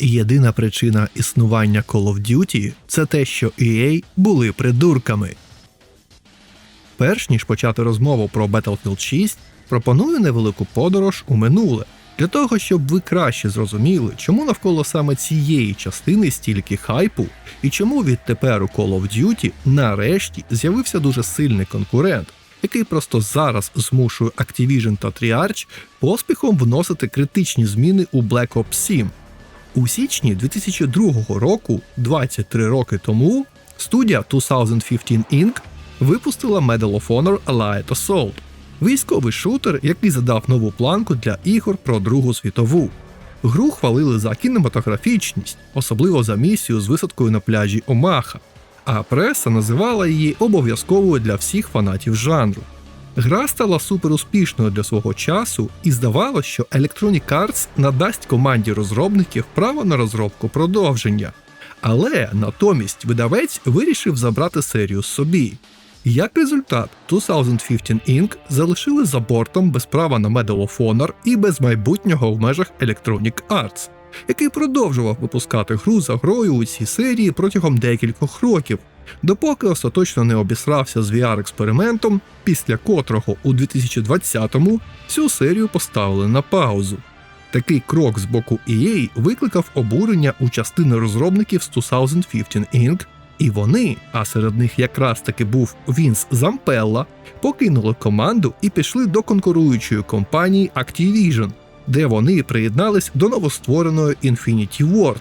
Єдина причина існування Call of Duty це те, що EA були придурками. Перш ніж почати розмову про Battlefield 6, пропоную невелику подорож у минуле для того, щоб ви краще зрозуміли, чому навколо саме цієї частини стільки хайпу, і чому відтепер у Call of Duty нарешті з'явився дуже сильний конкурент, який просто зараз змушує Activision та Triarch поспіхом вносити критичні зміни у Black Ops 7. У січні 2002 року, 23 роки тому, студія 2015 Inc. випустила Medal of Honor Allied Assault – військовий шутер, який задав нову планку для ігор про Другу світову. Гру хвалили за кінематографічність, особливо за місію з висадкою на пляжі Омаха, а преса називала її обов'язковою для всіх фанатів жанру. Гра стала суперуспішною для свого часу, і здавалося, що Electronic Arts надасть команді розробників право на розробку продовження. Але натомість видавець вирішив забрати серію собі. Як результат, 2015 Inc. залишили за бортом без права на Medal of Honor і без майбутнього в межах Electronic Arts, який продовжував випускати гру за грою у цій серії протягом декількох років, допоки остаточно не обісрався з VR-експериментом, після котрого у 2020-му цю серію поставили на паузу. Такий крок з боку EA викликав обурення у частини розробників з 2015 Inc., і вони, а серед них якраз таки був Вінс Зампелла, покинули команду і пішли до конкуруючої компанії Activision, де вони приєднались до новоствореної Infinity Ward.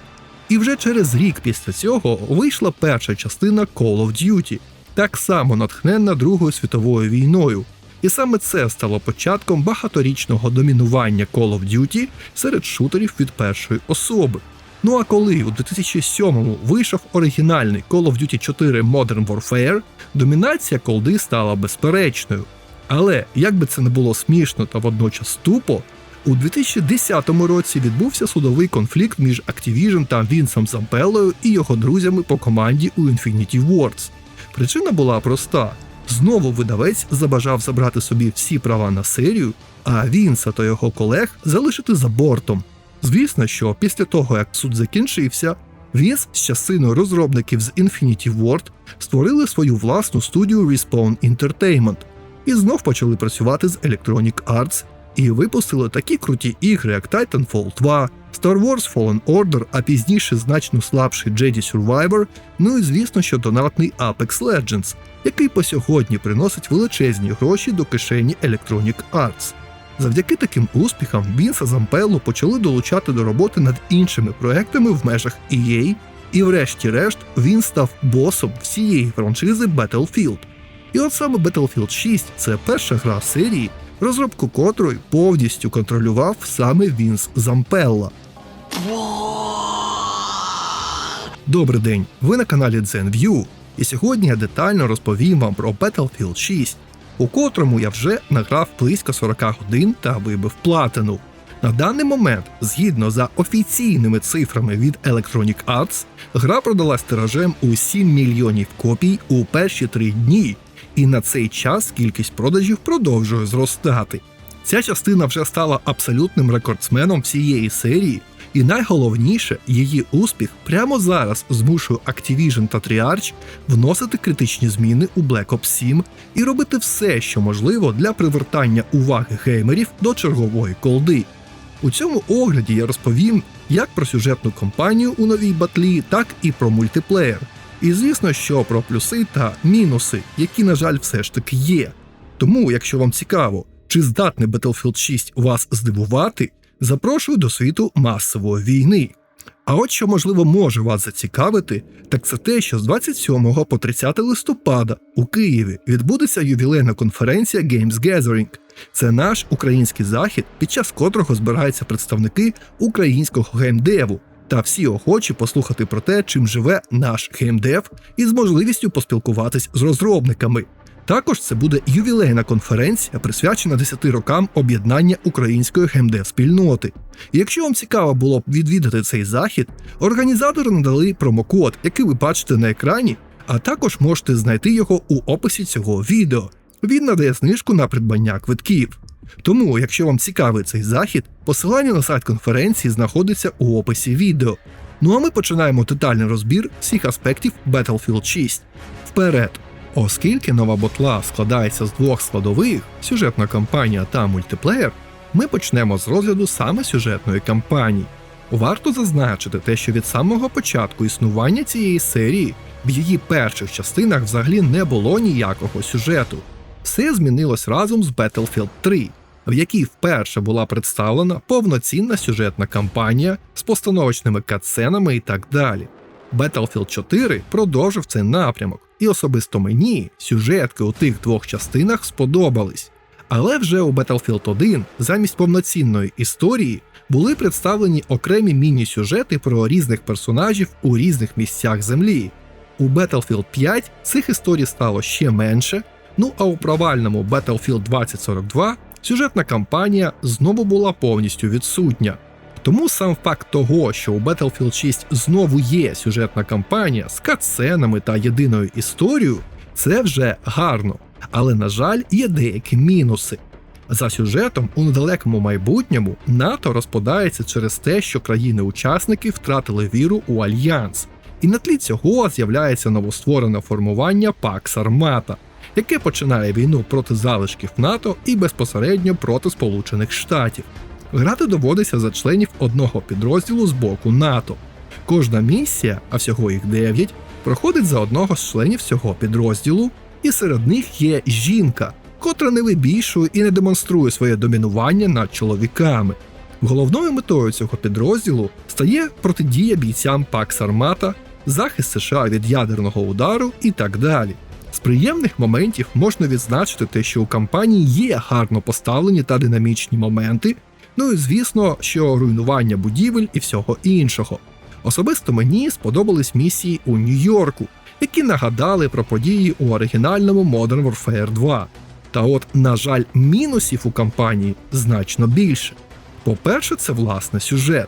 І вже через рік після цього вийшла перша частина Call of Duty, так само натхненна Другою світовою війною. І саме це стало початком багаторічного домінування Call of Duty серед шутерів від першої особи. Ну а коли у 2007-му вийшов оригінальний Call of Duty 4 Modern Warfare, домінація колди стала безперечною. Але як би це не було смішно та водночас тупо, у 2010 році відбувся судовий конфлікт між Activision та Вінсом Зампеллою і його друзями по команді у Infinity Wars. Причина була проста: знову видавець забажав забрати собі всі права на серію, а Вінса та його колег залишити за бортом. Звісно, що після того, як суд закінчився, Вінс з частиною розробників з Infinity Ward створили свою власну студію Respawn Entertainment і знов почали працювати з Electronic Arts і випустили такі круті ігри, як Titanfall 2, Star Wars Fallen Order, а пізніше значно слабший Jedi Survivor, ну і звісно, що донатний Apex Legends, який по сьогодні приносить величезні гроші до кишені Electronic Arts. Завдяки таким успіхам Вінса Зампелло почали долучати до роботи над іншими проектами в межах EA, і врешті-решт він став босом всієї франшизи Battlefield. І от саме Battlefield 6 це перша гра в серії, розробку котрої повністю контролював саме Вінс Зампелла. Добрий день! Ви на каналі ZenView, і сьогодні я детально розповім вам про Battlefield 6, у котрому я вже награв близько 40 годин та вибив платину. На даний момент, згідно за офіційними цифрами від Electronic Arts, гра продалась тиражем у 7 мільйонів копій у перші три дні, і на цей час кількість продажів продовжує зростати. Ця частина вже стала абсолютним рекордсменом всієї серії, і найголовніше, її успіх прямо зараз змушує Activision та Triarch вносити критичні зміни у Black Ops 7 і робити все, що можливо для привертання уваги геймерів до чергової колди. У цьому огляді я розповім як про сюжетну кампанію у новій батлі, так і про мультиплеєр. І звісно, що про плюси та мінуси, які, на жаль, все ж таки є. Тому, якщо вам цікаво, чи здатний Battlefield 6 вас здивувати, запрошую до світу масової війни. А от що можливо може вас зацікавити, так це те, що з 27 по 30 листопада у Києві відбудеться ювілейна конференція Games Gathering. Це наш український захід, під час котрого збираються представники українського геймдеву та всі охочі послухати про те, чим живе наш геймдев, і з можливістю поспілкуватись з розробниками. Також це буде ювілейна конференція, присвячена 10 рокам об'єднання української геймдев-спільноти. І якщо вам цікаво було б відвідати цей захід, організатори надали промокод, який ви бачите на екрані, а також можете знайти його у описі цього відео. Він надає знижку на придбання квитків. Тому, якщо вам цікавий цей захід, посилання на сайт конференції знаходиться у описі відео. Ну а ми починаємо детальний розбір всіх аспектів Battlefield 6. Вперед! Оскільки нова ботла складається з двох складових сюжетна кампанія та мультиплеєр, ми почнемо з розгляду саме сюжетної кампанії. Варто зазначити те, що від самого початку існування цієї серії в її перших частинах взагалі не було ніякого сюжету. Все змінилось разом з Battlefield 3, в якій вперше була представлена повноцінна сюжетна кампанія з постановочними катсценами і так далі. Battlefield 4 продовжив цей напрямок, і особисто мені сюжетки у тих двох частинах сподобались. Але вже у Battlefield 1 замість повноцінної історії були представлені окремі міні-сюжети про різних персонажів у різних місцях землі. У Battlefield 5 цих історій стало ще менше. Ну а у провальному Battlefield 2042 сюжетна кампанія знову була повністю відсутня. Тому сам факт того, що у Battlefield 6 знову є сюжетна кампанія з катсценами та єдиною історією, це вже гарно. Але, на жаль, є деякі мінуси. За сюжетом у недалекому майбутньому НАТО розпадається через те, що країни-учасники втратили віру у альянс, і на тлі цього з'являється новостворене формування Пакс Армата, яке починає війну проти залишків НАТО і безпосередньо проти Сполучених Штатів. Грати доводиться за членів одного підрозділу з боку НАТО. Кожна місія, а всього їх 9, проходить за одного з членів цього підрозділу, і серед них є жінка, котра не вибільшує і не демонструє своє домінування над чоловіками. Головною метою цього підрозділу стає протидія бійцям Пакс Армата, захист США від ядерного удару і так далі. З приємних моментів можна відзначити те, що у кампанії є гарно поставлені та динамічні моменти, ну і звісно, що руйнування будівель і всього іншого. Особисто мені сподобались місії у Нью-Йорку, які нагадали про події у оригінальному Modern Warfare 2. Та от, на жаль, мінусів у кампанії значно більше. По-перше, це власне сюжет.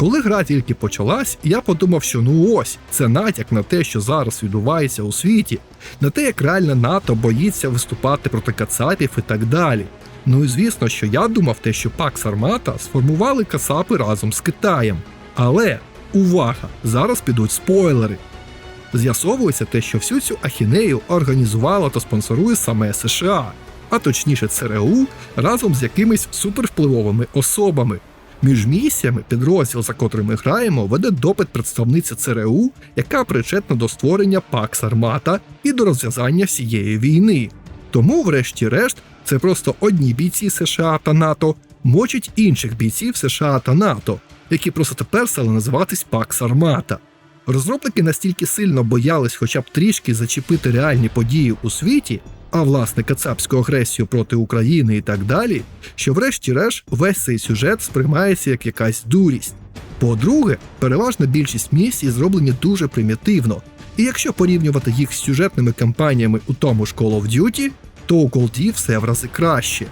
Коли гра тільки почалась, я подумав, що ну ось це натяк на те, що зараз відбувається у світі, на те, як реально НАТО боїться виступати проти кацапів і так далі. Ну і звісно, що я думав те, що Пакс Армата сформували кацапи разом з Китаєм. Але увага! Зараз підуть спойлери. З'ясовується те, що всю цю ахінею організувала та спонсорує саме США, а точніше ЦРУ разом з якимись супервпливовими особами. Між місіями підрозділ, за котрим ми граємо, веде допит представниці ЦРУ, яка причетна до створення Пакс Армата і до розв'язання всієї війни. Тому, врешті-решт, це просто одні бійці США та НАТО мочать інших бійців США та НАТО, які просто тепер стали називатись Пакс Армата. Розробники настільки сильно боялись хоча б трішки зачепити реальні події у світі, а власне кацапську агресію проти України і так далі, що врешті-решт весь цей сюжет сприймається як якась дурість. По-друге, переважна більшість місій зроблені дуже примітивно, і якщо порівнювати їх з сюжетними кампаніями у тому ж Call of Duty, то у Cold все в рази краще.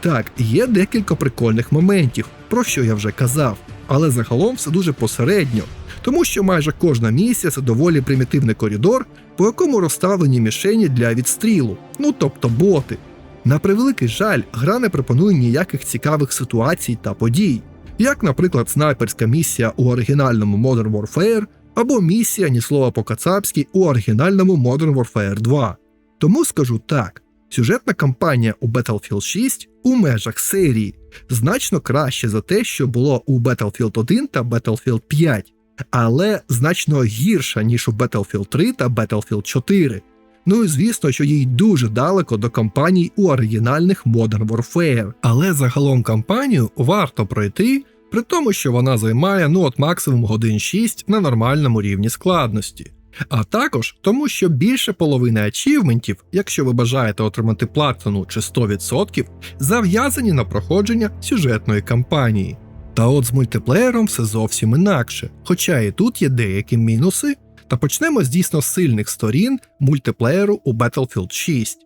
Так, є декілька прикольних моментів, про що я вже казав, але загалом все дуже посередньо, тому що майже кожна місія це доволі примітивний коридор, по якому розставлені мішені для відстрілу, ну тобто боти. На превеликий жаль, гра не пропонує ніяких цікавих ситуацій та подій, як, наприклад, снайперська місія у оригінальному Modern Warfare або місія ні слова по-кацапськи у оригінальному Modern Warfare 2. Тому скажу так: сюжетна кампанія у Battlefield 6 у межах серії значно краще за те, що було у Battlefield 1 та Battlefield 5, але значно гірша, ніж у Battlefield 3 та Battlefield 4. Ну і звісно, що їй дуже далеко до кампаній у оригінальних Modern Warfare. Але загалом кампанію варто пройти, при тому, що вона займає ну от максимум годин 6 на нормальному рівні складності. А також тому, що більше половини ачівментів, якщо ви бажаєте отримати платину чи 100%, зав'язані на проходження сюжетної кампанії. Та от з мультиплеєром все зовсім інакше, хоча і тут є деякі мінуси. Та почнемо з дійсно сильних сторін мультиплеєру у Battlefield 6.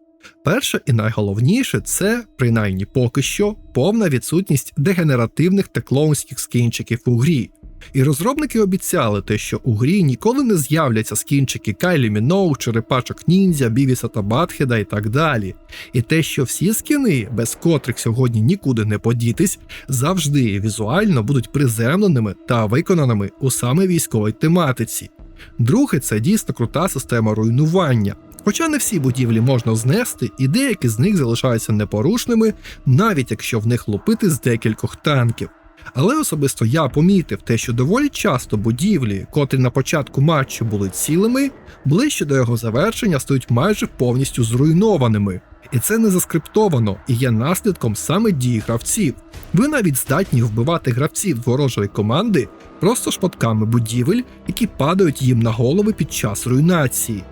Перше і найголовніше це, принаймні поки що, повна відсутність дегенеративних та клоунських скінчиків у грі. І розробники обіцяли те, що у грі ніколи не з'являться скінчики Кайлі Міноу, черепачок ніндзя, Бівіса та Батхеда і так далі. І те, що всі скіни, без котрих сьогодні нікуди не подітись, завжди візуально будуть приземленими та виконаними у саме військовій тематиці. Друге, це дійсно крута система руйнування. Хоча не всі будівлі можна знести, і деякі з них залишаються непорушними, навіть якщо в них лупити з декількох танків. Але особисто я помітив те, що доволі часто будівлі, котрі на початку матчу були цілими, ближче до його завершення стають майже повністю зруйнованими. І це не заскриптовано і є наслідком саме дії гравців. Ви навіть здатні вбивати гравців ворожої команди просто шматками будівель, які падають їм на голови під час руйнації.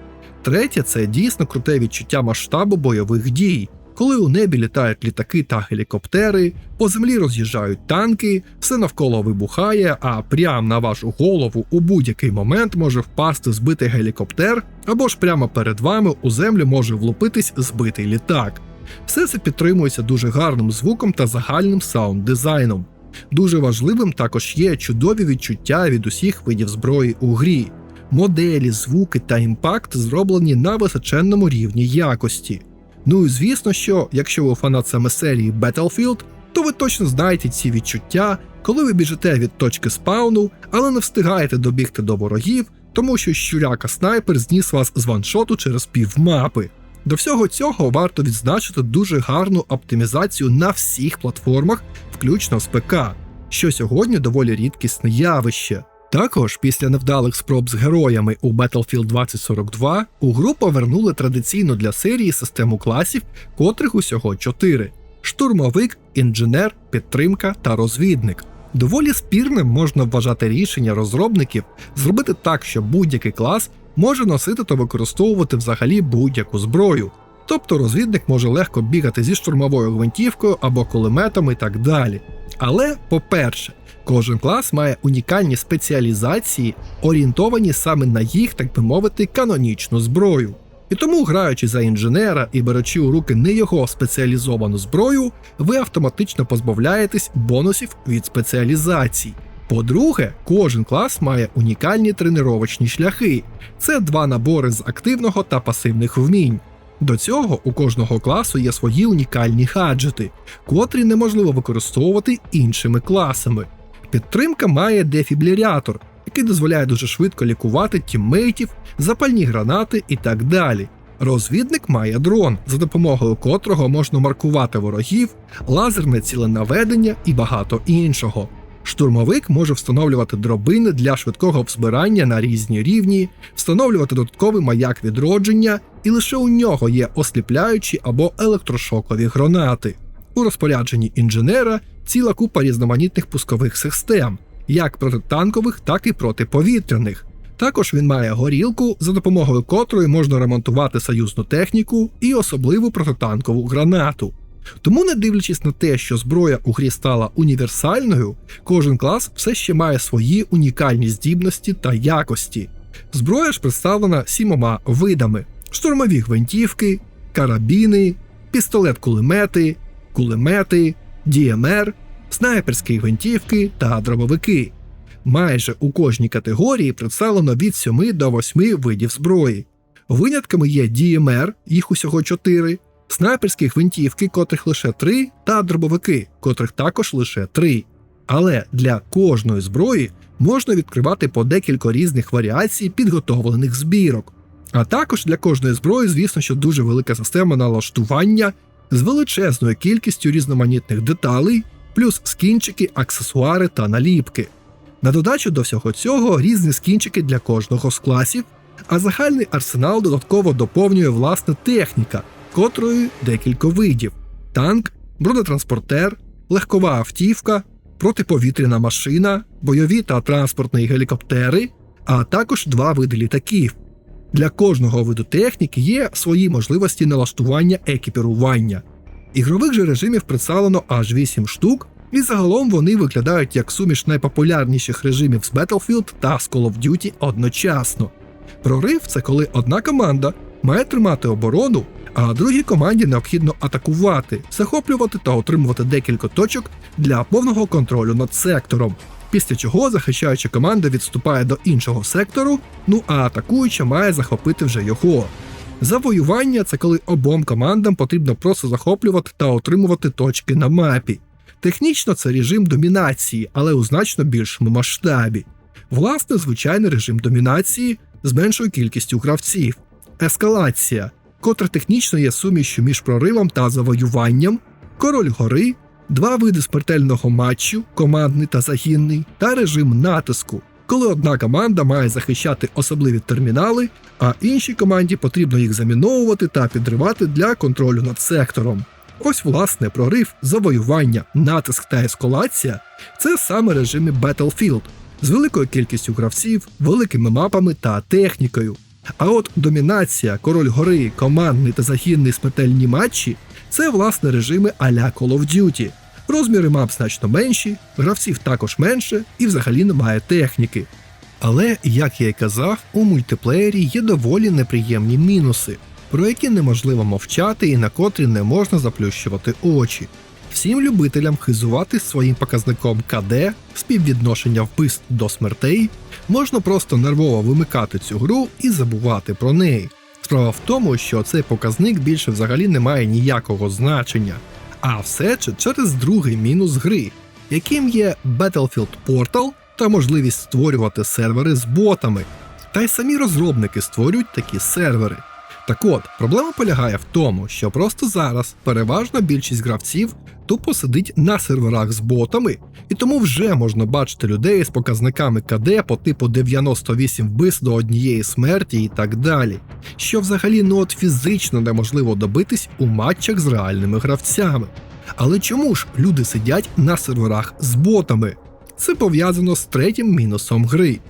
Третє це дійсно круте відчуття масштабу бойових дій, коли у небі літають літаки та гелікоптери, по землі роз'їжджають танки, все навколо вибухає, а прямо на вашу голову у будь-який момент може впасти збитий гелікоптер, або ж прямо перед вами у землю може влупитись збитий літак. Все це підтримується дуже гарним звуком та загальним саунд-дизайном. Дуже важливим також є чудові відчуття від усіх видів зброї у грі. Моделі, звуки та імпакт зроблені на височенному рівні якості. Ну і звісно, що якщо ви фанат саме серії Battlefield, то ви точно знаєте ці відчуття, коли ви біжите від точки спауну, але не встигаєте добігти до ворогів, тому що щуряка снайпер зніс вас з ваншоту через півмапи. До всього цього варто відзначити дуже гарну оптимізацію на всіх платформах, включно з ПК, що сьогодні доволі рідкісне явище. Також після невдалих спроб з героями у Battlefield 2042 у гру повернули традиційну для серії систему класів, котрих усього чотири: штурмовик, інженер, підтримка та розвідник. Доволі спірним можна вважати рішення розробників зробити так, що будь-який клас може носити та використовувати взагалі будь-яку зброю. Тобто розвідник може легко бігати зі штурмовою гвинтівкою або кулеметами і так далі. Але, по-перше, Кожен клас має унікальні спеціалізації, орієнтовані саме на їх, так би мовити, канонічну зброю. І тому, граючи за інженера і беручи у руки не його спеціалізовану зброю, ви автоматично позбавляєтесь бонусів від спеціалізацій. По-друге, кожен клас має унікальні тренувачні шляхи. Це два набори з активного та пасивних вмінь. До цього у кожного класу є свої унікальні гаджети, котрі неможливо використовувати іншими класами. Підтримка має дефібрилятор, який дозволяє дуже швидко лікувати тіммейтів, запальні гранати і так далі. Розвідник має дрон, за допомогою котрого можна маркувати ворогів, лазерне ціленаведення і багато іншого. Штурмовик може встановлювати дробини для швидкого взбирання на різні рівні, встановлювати додатковий маяк відродження, і лише у нього є осліпляючі або електрошокові гранати. У розпорядженні інженера ціла купа різноманітних пускових систем, як протитанкових, так і протиповітряних. Також він має горілку, за допомогою котрої можна ремонтувати союзну техніку і особливу протитанкову гранату. Тому, не дивлячись на те, що зброя у грі стала універсальною, кожен клас все ще має свої унікальні здібності та якості. Зброя ж представлена сімома видами: штурмові гвинтівки, карабіни, пістолет-кулемети, кулемети, DMR, снайперські гвинтівки та дробовики. Майже у кожній категорії представлено від 7 до 8 видів зброї. Винятками є DMR, їх усього 4, снайперські гвинтівки, котрих лише 3, та дробовики, котрих також лише 3. Але для кожної зброї можна відкривати по декілька різних варіацій підготовлених збірок. А також для кожної зброї, звісно, що дуже велика система налаштування з величезною кількістю різноманітних деталей, плюс скінчики, аксесуари та наліпки. На додачу до всього цього різні скінчики для кожного з класів, а загальний арсенал додатково доповнює власна техніка, котрої декілька видів: танк, бронетранспортер, легкова автівка, протиповітряна машина, бойові та транспортні гелікоптери, а також два види літаків. Для кожного виду техніки є свої можливості налаштування екіпірування. Ігрових же режимів представлено аж 8 штук, і загалом вони виглядають як суміш найпопулярніших режимів з Battlefield та з Call of Duty одночасно. Прорив це коли одна команда має тримати оборону, а другій команді необхідно атакувати, захоплювати та отримувати декілька точок для повного контролю над сектором. Після чого захищаюча команда відступає до іншого сектору, ну а атакуюча має захопити вже його. Завоювання це коли обом командам потрібно просто захоплювати та отримувати точки на мапі. Технічно це режим домінації, але у значно більшому масштабі. Власне, звичайний режим домінації з меншою кількістю гравців. Ескалація, котра технічно є сумішю між проривом та завоюванням, король гори, два види смертельного матчу, командний та загінний, та режим натиску, коли одна команда має захищати особливі термінали, а іншій команді потрібно їх заміновувати та підривати для контролю над сектором. Ось власне прорив, завоювання, натиск та ескалація це саме режими Battlefield з великою кількістю гравців, великими мапами та технікою. А от домінація, король гори, командний та загінний смертельні матчі це власне режими а-ля Call of Duty. Розміри мап значно менші, гравців також менше і взагалі немає техніки. Але, як я й казав, у мультиплеєрі є доволі неприємні мінуси, про які неможливо мовчати і на котрі не можна заплющувати очі. Всім любителям хизувати своїм показником КД, співвідношення вбивств до смертей, можна просто нервово вимикати цю гру і забувати про неї. Справа в тому, що цей показник більше взагалі не має ніякого значення, а все через другий мінус гри, яким є Battlefield Portal та можливість створювати сервери з ботами. Та й самі розробники створюють такі сервери. Так от, проблема полягає в тому, що просто зараз переважна більшість гравців тупо сидить на серверах з ботами, і тому вже можна бачити людей з показниками КД по типу 98 вбивств до однієї смерті і так далі, що взагалі ну от фізично неможливо добитись у матчах з реальними гравцями. Але чому ж люди сидять на серверах з ботами? Це пов'язано з третім мінусом гри.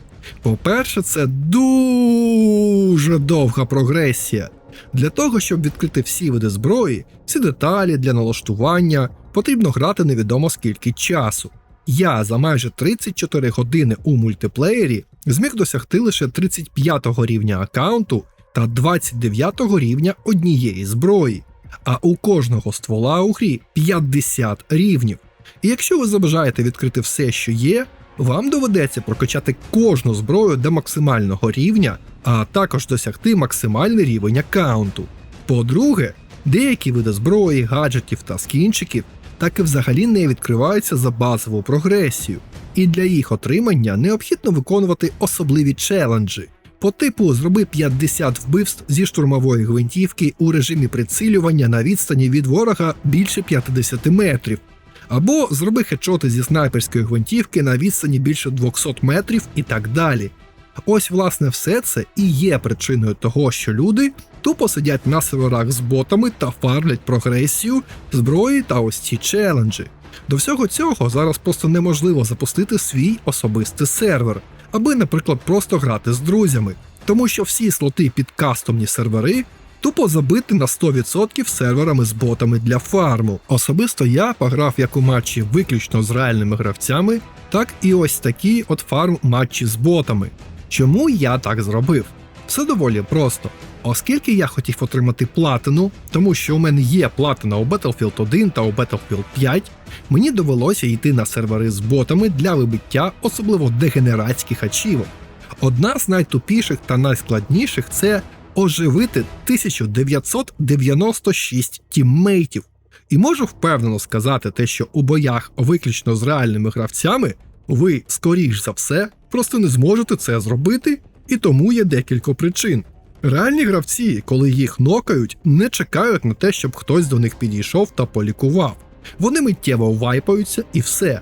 По-перше, це дуже довга прогресія. Для того, щоб відкрити всі види зброї, всі деталі для налаштування, потрібно грати невідомо скільки часу. Я за майже 34 години у мультиплеєрі зміг досягти лише 35-го рівня аккаунту та 29 рівня однієї зброї, а у кожного ствола у грі 50 рівнів. І якщо ви забажаєте відкрити все, що є, вам доведеться прокачати кожну зброю до максимального рівня, а також досягти максимальний рівень аккаунту. По-друге, деякі види зброї, гаджетів та скінчиків так і взагалі не відкриваються за базову прогресію, і для їх отримання необхідно виконувати особливі челенджі. По типу зроби 50 вбивств зі штурмової гвинтівки у режимі прицілювання на відстані від ворога більше 50 метрів, або зроби хедшоти зі снайперської гвинтівки на відстані більше 200 метрів і так далі. Ось, власне, все це і є причиною того, що люди тупо сидять на серверах з ботами та фармлять прогресію, зброї та ось ці челенджі. До всього цього зараз просто неможливо запустити свій особистий сервер, аби, наприклад, просто грати з друзями, тому що всі слоти під кастомні сервери тупо забити на 100% серверами з ботами для фарму. Особисто я пограв як у матчі виключно з реальними гравцями, так і ось такі от фарм матчі з ботами. Чому я так зробив? Все доволі просто. Оскільки я хотів отримати платину, тому що у мене є платина у Battlefield 1 та у Battlefield 5, мені довелося йти на сервери з ботами для вибиття особливо дегенератських ачівок. Одна з найтупіших та найскладніших це оживити 1996 тіммейтів. І можу впевнено сказати те, що у боях виключно з реальними гравцями ви, скоріш за все, просто не зможете це зробити, і тому є декілька причин. Реальні гравці, коли їх нокають, не чекають на те, щоб хтось до них підійшов та полікував. Вони миттєво вайпаються і все.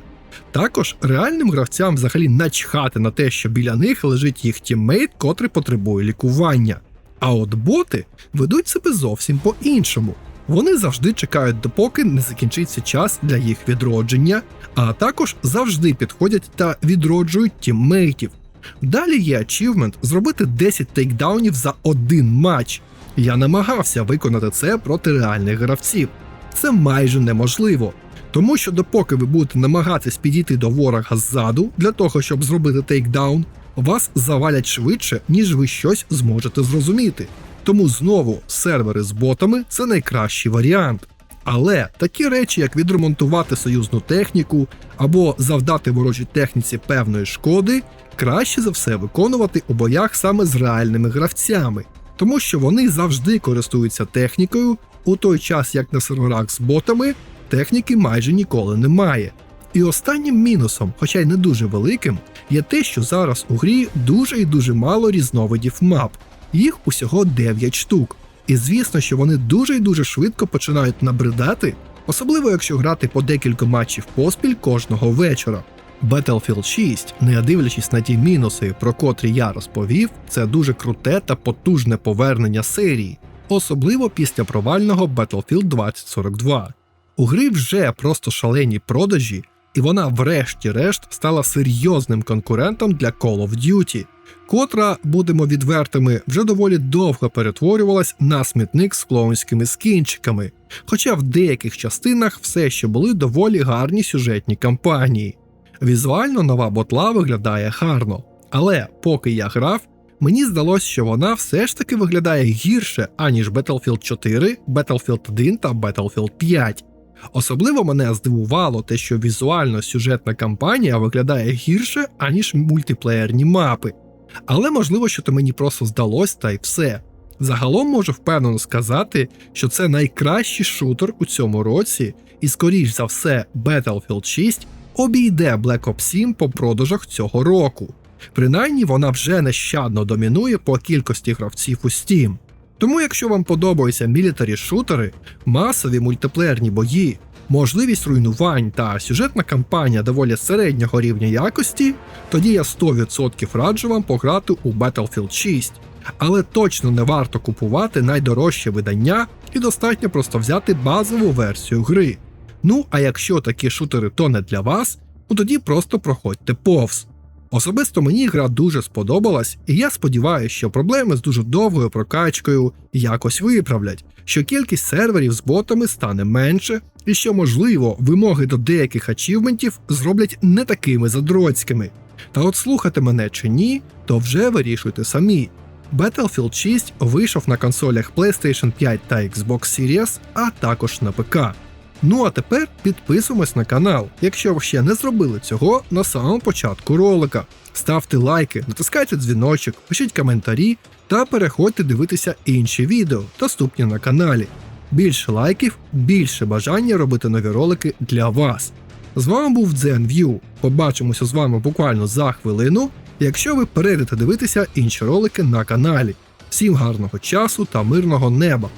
Також реальним гравцям взагалі начхати на те, що біля них лежить їх тіммейт, котрий потребує лікування. А от боти ведуть себе зовсім по-іншому. Вони завжди чекають, допоки не закінчиться час для їх відродження, а також завжди підходять та відроджують тіммейтів. Далі є ачівмент зробити 10 тейкдаунів за один матч. Я намагався виконати це проти реальних гравців. Це майже неможливо. Тому що допоки ви будете намагатись підійти до ворога ззаду для того, щоб зробити тейкдаун, вас завалять швидше, ніж ви щось зможете зрозуміти. Тому знову сервери з ботами це найкращий варіант. Але такі речі, як відремонтувати союзну техніку або завдати ворожій техніці певної шкоди, краще за все виконувати у боях саме з реальними гравцями, тому що вони завжди користуються технікою, у той час як на серверах з ботами техніки майже ніколи немає. І останнім мінусом, хоча й не дуже великим, є те, що зараз у грі дуже і дуже мало різновидів мап. Їх усього 9 штук. І звісно, що вони дуже і дуже швидко починають набридати, особливо якщо грати по декілька матчів поспіль кожного вечора. Battlefield 6, не дивлячись на ті мінуси, про котрі я розповів, це дуже круте та потужне повернення серії, особливо після провального Battlefield 2042. У гри вже просто шалені продажі, і вона, врешті-решт, стала серйозним конкурентом для Call of Duty, котра, будемо відвертими, вже доволі довго перетворювалась на смітник з клоунськими скінчиками, хоча в деяких частинах все ще були доволі гарні сюжетні кампанії. Візуально нова ботла виглядає гарно, але поки я грав, мені здалось, що вона все ж таки виглядає гірше, аніж Battlefield 4, Battlefield 1 та Battlefield 5. Особливо мене здивувало те, що візуально сюжетна кампанія виглядає гірше, аніж мультиплеєрні мапи. Але можливо, що то мені просто здалось та й все. Загалом можу впевнено сказати, що це найкращий шутер у цьому році, і скоріш за все, Battlefield 6 обійде Black Ops 7 по продажах цього року. Принаймні вона вже нещадно домінує по кількості гравців у Steam. Тому, якщо вам подобаються мілітарі шутери, масові мультиплеєрні бої, можливість руйнувань та сюжетна кампанія доволі середнього рівня якості, тоді я 100% раджу вам пограти у Battlefield 6. Але точно не варто купувати найдорожче видання і достатньо просто взяти базову версію гри. Ну а якщо такі шутери то не для вас, ну тоді просто проходьте повз. Особисто мені гра дуже сподобалась, і я сподіваюся, що проблеми з дуже довгою прокачкою якось виправлять, що кількість серверів з ботами стане менше, і що, можливо, вимоги до деяких ачівментів зроблять не такими задроцькими. Та от слухати мене чи ні, то вже вирішуйте самі. Battlefield 6 вийшов на консолях PlayStation 5 та Xbox Series, а також на ПК. Ну а тепер підписуємось на канал, якщо ви ще не зробили цього на самому початку ролика. Ставте лайки, натискайте дзвіночок, пишіть коментарі та переходьте дивитися інші відео, доступні на каналі. Більше лайків, більше бажання робити нові ролики для вас. З вами був DzenView. Побачимося з вами буквально за хвилину, якщо ви перейдете дивитися інші ролики на каналі. Всім гарного часу та мирного неба!